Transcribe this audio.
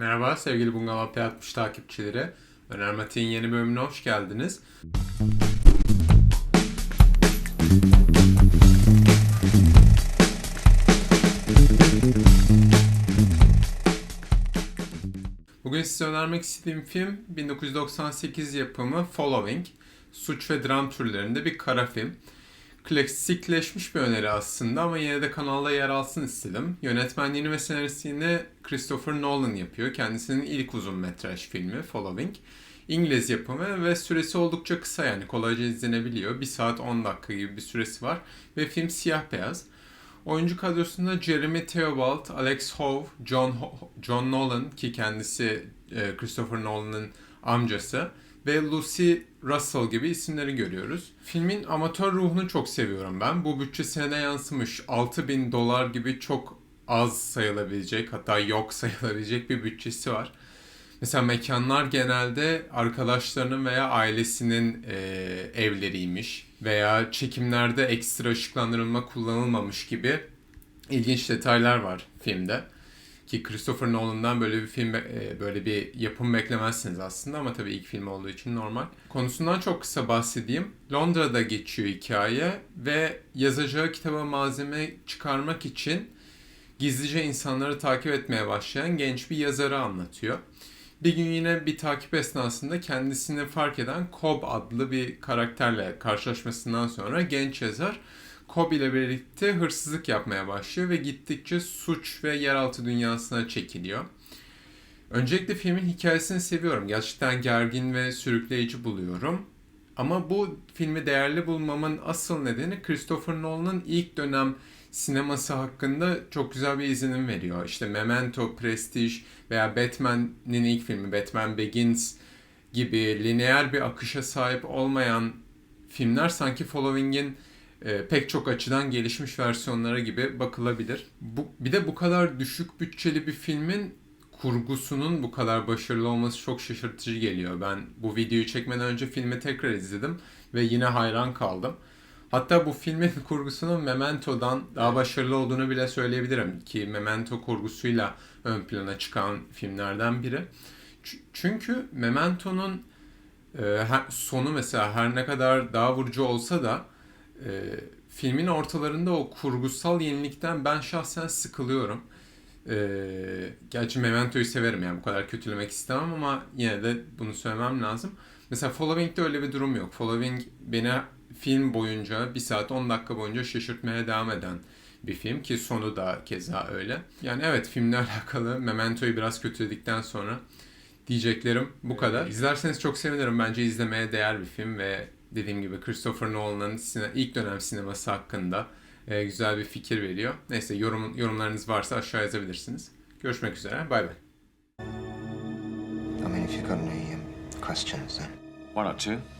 Merhaba sevgili Bungalov P60 takipçileri. Öner Matik'in yeni bölümüne hoş geldiniz. Bugün size önermek istediğim film 1998 yapımı Following. Suç ve dram türlerinde bir kara film. Klasikleşmiş bir öneri aslında ama yine de kanalda yer alsın istedim. Yönetmenliğini ve senaristliğini Christopher Nolan yapıyor. Kendisinin ilk uzun metraj filmi Following. İngiliz yapımı ve süresi oldukça kısa yani kolayca izlenebiliyor. 1 saat 10 dakika gibi bir süresi var ve film siyah beyaz. Oyuncu kadrosunda Jeremy Theobald, Alex Howe, John, Ho- John Nolan ki kendisi e, Christopher Nolan'ın amcası ve Lucy Russell gibi isimleri görüyoruz. Filmin amatör ruhunu çok seviyorum ben. Bu bütçesine yansımış 6000 dolar gibi çok az sayılabilecek hatta yok sayılabilecek bir bütçesi var. Mesela mekanlar genelde arkadaşlarının veya ailesinin e, evleriymiş veya çekimlerde ekstra ışıklandırılma kullanılmamış gibi ilginç detaylar var filmde. Ki Christopher Nolan'dan böyle bir film e, böyle bir yapım beklemezsiniz aslında ama tabii ilk film olduğu için normal. Konusundan çok kısa bahsedeyim. Londra'da geçiyor hikaye ve yazacağı kitaba malzeme çıkarmak için gizlice insanları takip etmeye başlayan genç bir yazarı anlatıyor. Bir gün yine bir takip esnasında kendisini fark eden Cobb adlı bir karakterle karşılaşmasından sonra genç yazar Cobb ile birlikte hırsızlık yapmaya başlıyor ve gittikçe suç ve yeraltı dünyasına çekiliyor. Öncelikle filmin hikayesini seviyorum. Gerçekten gergin ve sürükleyici buluyorum. Ama bu filmi değerli bulmamın asıl nedeni Christopher Nolan'ın ilk dönem sineması hakkında çok güzel bir izlenim veriyor. İşte Memento, Prestige veya Batman'in ilk filmi Batman Begins gibi lineer bir akışa sahip olmayan filmler sanki Following'in e, pek çok açıdan gelişmiş versiyonları gibi bakılabilir. Bu, bir de bu kadar düşük bütçeli bir filmin kurgusunun bu kadar başarılı olması çok şaşırtıcı geliyor. Ben bu videoyu çekmeden önce filmi tekrar izledim ve yine hayran kaldım. Hatta bu filmin kurgusunun Memento'dan daha başarılı olduğunu bile söyleyebilirim ki Memento kurgusuyla ön plana çıkan filmlerden biri. Çünkü Memento'nun e, sonu mesela her ne kadar daha vurucu olsa da e, filmin ortalarında o kurgusal yenilikten ben şahsen sıkılıyorum. E, gerçi Memento'yu severim yani bu kadar kötülemek istemem ama yine de bunu söylemem lazım. Mesela Following'de öyle bir durum yok. Following beni film boyunca 1 saat 10 dakika boyunca şaşırtmaya devam eden bir film ki sonu da keza öyle. Yani evet filmle alakalı Memento'yu biraz kötüledikten sonra diyeceklerim bu kadar. İzlerseniz çok sevinirim. Bence izlemeye değer bir film ve dediğim gibi Christopher Nolan'ın ilk dönem sineması hakkında e, güzel bir fikir veriyor. Neyse yorum, yorumlarınız varsa aşağı yazabilirsiniz. Görüşmek üzere. Bay bay. I mean, if you've got any um, questions, then. One or two.